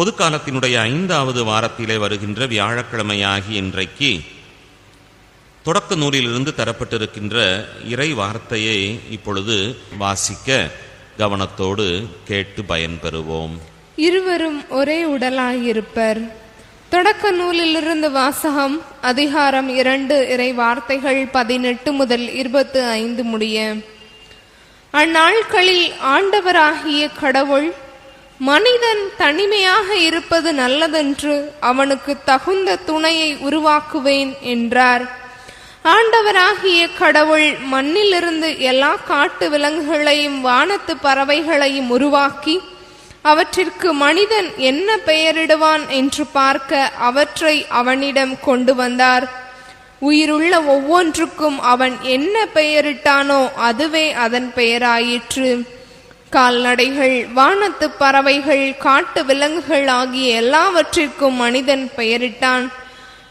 பொதுக்காலத்தினுடைய ஐந்தாவது வாரத்திலே வருகின்ற வியாழக்கிழமையாகி இன்றைக்கு தொடக்க நூலிலிருந்து தரப்பட்டிருக்கின்ற இறை வார்த்தையை இப்பொழுது வாசிக்க கவனத்தோடு கேட்டு பயன்பெறுவோம். இருவரும் ஒரே உடலாயிருப்பர். தொடக்க நூலிலிருந்து வாசகம் அதிகாரம் இரண்டு இறை வார்த்தைகள் பதினெட்டு முதல் இருபத்து ஐந்து முடிய. அந்நாட்களில் ஆண்டவராகிய கடவுள் மனிதன் தனிமையாக இருப்பது நல்லதென்று அவனுக்கு தகுந்த துணையை உருவாக்குவேன் என்றார். ஆண்டவராகிய கடவுள் மண்ணிலிருந்து எல்லா காட்டு விலங்குகளையும் வானத்து பறவைகளையும் உருவாக்கி அவற்றிற்கு மனிதன் என்ன பெயரிடுவான் என்று பார்க்க அவற்றை அவனிடம் கொண்டு வந்தார். உயிருள்ள ஒவ்வொன்றுக்கும் அவன் என்ன பெயரிட்டானோ அதுவே அதன் பெயராயிற்று. கால்நடைகள் வானத்து பறவைகள் காட்டு விலங்குகள் ஆகிய எல்லாவற்றிற்கும் மனிதன் பெயரிட்டான்.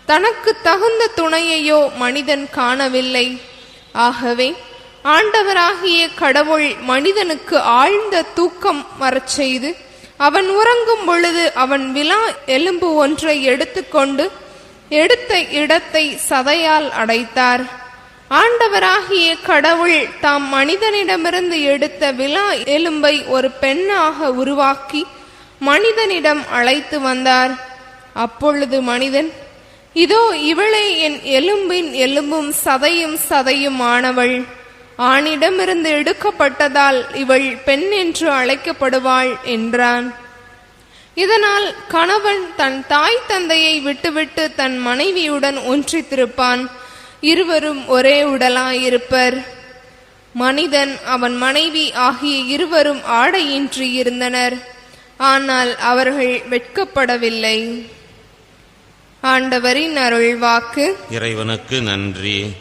தனக்கு தகுந்த துணையையோ மனிதன் காணவில்லை. ஆகவே ஆண்டவராகிய கடவுள் மனிதனுக்கு ஆழ்ந்த தூக்கம் வரச் செய்து அவன் உறங்கும் பொழுது அவன் விழா எலும்பு ஒன்றை எடுத்துக்கொண்டு எடுத்த இடத்தை சதையால் அடைத்தார். ஆண்டவராகிய கடவுள் தாம் மனிதனிடமிருந்து எடுத்த விழா எலும்பை ஒரு பெண்ணாக உருவாக்கி மனிதனிடம் அழைத்து வந்தார். அப்பொழுது மனிதன் இதோ இவளே என் எலும்பின் எலும்பும் சதையும் சதையும் ஆனவள் ஆணிடமிருந்து எடுக்கப்பட்டதால் இவள் பெண் என்று அழைக்கப்படுவாள் என்றான். இதனால் கணவன் தன் தாய் தந்தையை விட்டுவிட்டு தன் மனைவியுடன் ஒன்றித்திருப்பான். இருவரும் ஒரே உடலாயிருப்பர் மனிதன் அவன் மனைவி ஆகிய இருவரும் ஆடையின்றி இருந்தனர். ஆனால் அவர்கள் வெட்கப்படவில்லை. ஆண்டவரின் அருள்வாக்கு. இறைவனுக்கு நன்றி.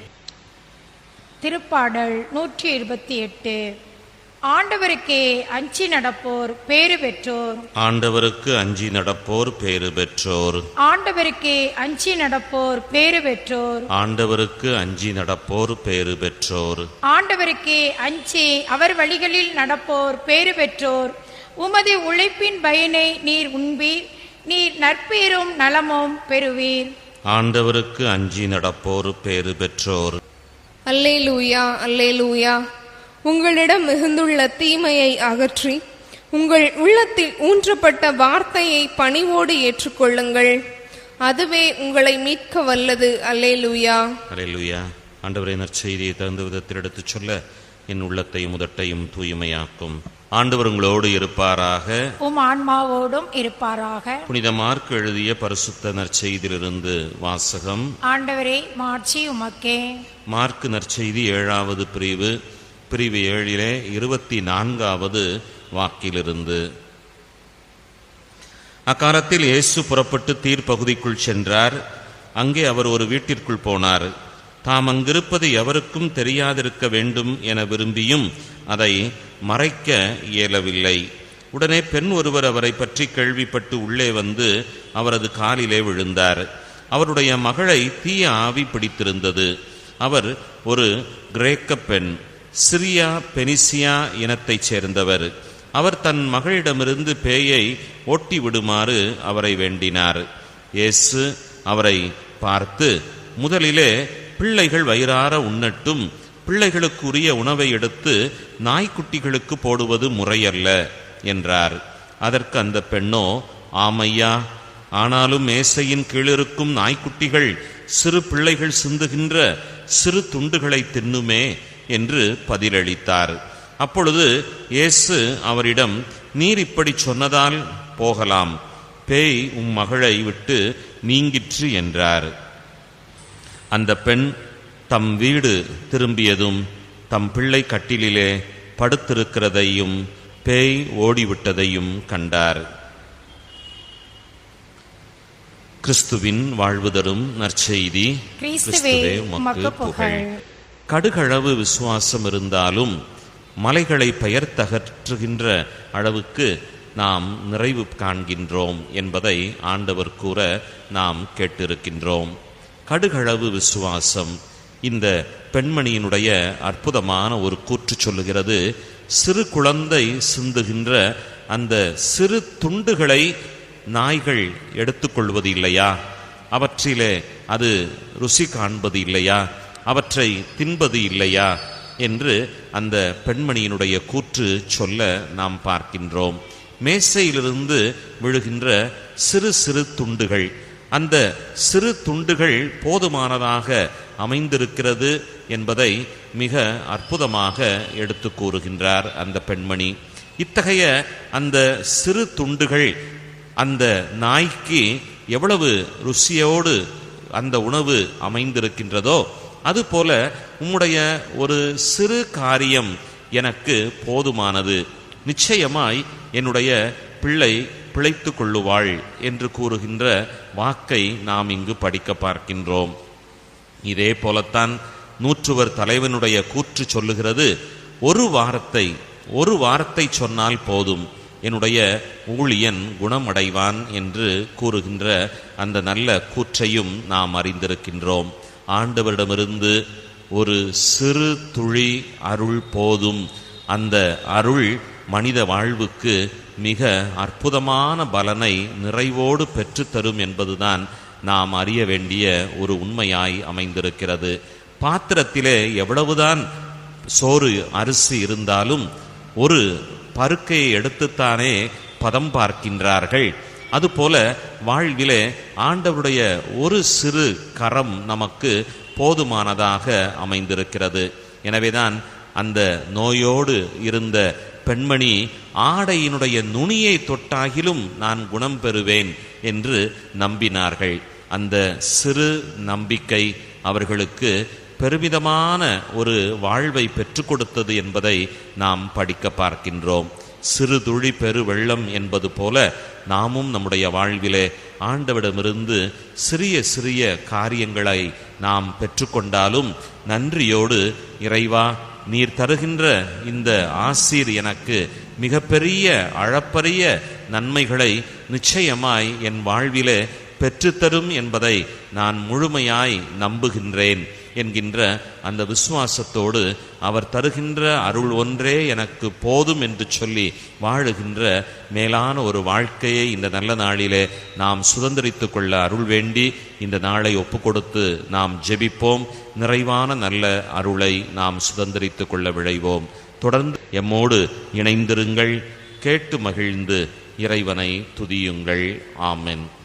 திருப்பாடல் நூற்றி இருபத்தி எட்டு. ஆண்டவருக்கே அஞ்சி நடப்போர் பேறு பெற்றோர். ஆண்டவருக்கு அஞ்சி நடப்போர் பேறு பெற்றோர். ஆண்டவருக்கே அஞ்சி நடப்போர் பேறு பெற்றோர். ஆண்டவருக்கு அஞ்சி நடப்போர் பேறு பெற்றோர். ஆண்டவருக்கே அஞ்சி அவர் வழிகளில் நடப்போர் பேறு பெற்றோர். உமது உழைப்பின் பயனை நீர் உண்பீர் நீர் நற்பேரும் நலமும் பெறுவீர். ஆண்டவருக்கு அஞ்சி நடப்போர் பேறு பெற்றோர். அல்லேலூயா அல்லேலூயா. உங்களிடம் மிகுந்துள்ள தீமையை அகற்றி உங்கள் உள்ளத்தில் ஊன்றப்பட்ட வார்த்தையை பணிவோடு ஏற்றுக்கொள்ளுங்கள். அதுவே உங்களை மீட்க வல்லது. அல்லேலூயா. அலையலுயா ஆண்டவரை நற்செய்தியை தகுந்த விதத்தில் எடுத்துச் சொல்ல என் உள்ளத்தையும் உதட்டையும் தூய்மையாக்கும். ஆண்டவர் உங்களோடு இருப்பாராக. உம் ஆன்மாவோடும் இருப்பாராக. புனித மார்க் எழுதிய பரிசுத்த நற்செய்தியிலிருந்து வாசகம். ஆண்டவரே மாட்சி உமக்கே. மார்க் நற்செய்தி ஏழாவது பிரிவு. பிரிவு ஏழிலே இருபத்தி நான்காவது வாக்கிலிருந்து. அக்காலத்தில் இயேசு புறப்பட்டு தீர் பகுதிக்குள் சென்றார். அங்கே அவர் ஒரு வீட்டிற்குள் போனார். தாம் அங்கிருப்பது எவருக்கும் தெரியாதிருக்க வேண்டும் என விரும்பியும் அதை மறைக்க இயலவில்லை. உடனே பெண் ஒருவர் அவரை பற்றி கேள்விப்பட்டு உள்ளே வந்து அவரது காலிலே விழுந்தார். அவருடைய மகளை தீய ஆவி பிடித்திருந்தது. அவர் ஒரு கிரேக்க பெண். சிரியா பெனிசியா இனத்தைச் சேர்ந்தவர். அவர் தன் மகளிடமிருந்து பேயை ஓட்டி விடுமாறு அவரை வேண்டினார். இயேசு அவரை பார்த்து முதலிலே பிள்ளைகள் வயிறார உண்ணட்டும். பிள்ளைகளுக்குரிய உணவை எடுத்து நாய்க்குட்டிகளுக்கு போடுவது முறையல்ல என்றார். அதற்கு அந்த பெண்ணோ ஆமையா ஆனாலும் மேசையின் கீழிருக்கும் நாய்க்குட்டிகள் சிறு பிள்ளைகள் சிந்துகின்ற சிறு துண்டுகளை தின்னுமே. என்று பதிலளித்தார். அப்பொழுது இயேசு அவரிடம் நீர் இப்படி சொன்னதால் போகலாம். பேய் உம் மகளை விட்டு நீங்கிற்று என்றார். அந்த பெண் தம் வீடு திரும்பியதும் தம் பிள்ளை கட்டிலிலே படுத்திருக்கிறதையும் பேய் ஓடிவிட்டதையும் கண்டார். கிறிஸ்துவின் வாழ்வு தரும் நற்செய்தி கிறிஸ்துவே உமக்கு புகழ். கடுகளவு விசுவாசம் இருந்தாலும் மலைகளை பெயர்த்தகற்றுகின்ற அளவுக்கு நாம் நிறைவு காண்கின்றோம் என்பதை ஆண்டவர் கூற நாம் கேட்டிருக்கின்றோம். கடுகளவு விசுவாசம் இந்த பெண்மணியினுடைய அற்புதமான ஒரு கூற்று சொல்லுகிறது. சிறு குழந்தை சிந்துகின்ற அந்த சிறு துண்டுகளை நாய்கள் எடுத்துக்கொள்வது இல்லையா? அவற்றிலே அது ருசி காண்பது இல்லையா? அவற்றை தின்பது இல்லையா என்று அந்த பெண்மணியினுடைய கூற்று சொல்ல நாம் பார்க்கின்றோம். மேசையிலிருந்து விழுகின்ற சிறு சிறு துண்டுகள். அந்த சிறு துண்டுகள் போதுமானதாக அமைந்திருக்கிறது என்பதை மிக அற்புதமாக எடுத்து கூறுகின்றார் அந்த பெண்மணி. இத்தகைய அந்த சிறு துண்டுகள் அந்த நாய்க்கு எவ்வளவு ருசியோடு அந்த உணவு அமைந்திருக்கின்றதோ அதுபோல உம்முடைய ஒரு சிறு காரியம் எனக்கு போதுமானது. நிச்சயமாய் என்னுடைய பிள்ளை பிழைத்து கொள்ளுவாள் என்று கூறுகின்ற வாக்கை நாம் இங்கு படிக்க பார்க்கின்றோம். இதே போலத்தான் நூற்றுவர் தலைவனுடைய கூற்று சொல்லுகிறது ஒரு வாரத்தை ஒரு வாரத்தை சொன்னால் போதும். என்னுடைய ஊழியன் குணமடைவான் என்று கூறுகின்ற அந்த நல்ல கூற்றையும் நாம் அறிந்திருக்கின்றோம். ஆண்டவரிடமிருந்து ஒரு சிறு துளி அருள் போதும். அந்த அருள் மனித வாழ்வுக்கு மிக அற்புதமான பலனை நிறைவோடு பெற்றுத்தரும் என்பதுதான் நாம் அறிய வேண்டிய ஒரு உண்மையாய் அமைந்திருக்கிறது. பாத்திரத்திலே எவ்வளவுதான் சோறு அரிசி இருந்தாலும் ஒரு பருக்கையை எடுத்துத்தானே பதம் பார்க்கின்றார்கள். அதுபோல வாழ்விலே ஆண்டவருடைய ஒரு சிறு கரம் நமக்கு போதுமானதாக அமைந்திருக்கிறது. எனவேதான் அந்த நோயோடு இருந்த பெண்மணி ஆடையினுடைய நுனியை தொட்டாகிலும் நான் குணம் பெறுவேன் என்று நம்பினார்கள். அந்த சிறு நம்பிக்கை அவர்களுக்கு பெருமிதமான ஒரு வாழ்வை பெற்றுக் கொடுத்தது என்பதை நாம் படிக்க பார்க்கின்றோம். சிறு துளி பெரு வெள்ளம் என்பது போல நாமும் நம்முடைய வாழ்விலே ஆண்டவிடமிருந்து சிறிய சிறிய காரியங்களை நாம் பெற்றுக்கொண்டாலும் நன்றியோடு இறைவா நீர் தருகின்ற இந்த ஆசீர் எனக்கு மிகப்பெரிய அளப்பரிய நன்மைகளை நிச்சயமாய் என் வாழ்விலே பெற்றுத்தரும் என்பதை நான் முழுமையாய் நம்புகின்றேன். என்கின்ற அந்த விசுவாசத்தோடு அவர் தருகின்ற அருள் ஒன்றே எனக்கு போதும் என்று சொல்லி வாழுகின்ற மேலான ஒரு வாழ்க்கையை இந்த நல்ல நாளிலே நாம் சுதந்திரித்து கொள்ள அருள் வேண்டி இந்த நாளை ஒப்பு கொடுத்து நாம் ஜெபிப்போம். நிறைவான நல்ல அருளை நாம் சுதந்திரித்து கொள்ள விழைவோம். தொடர்ந்து எம்மோடு இணைந்திருங்கள். கேட்டு மகிழ்ந்து இறைவனை துதியுங்கள். ஆமென்.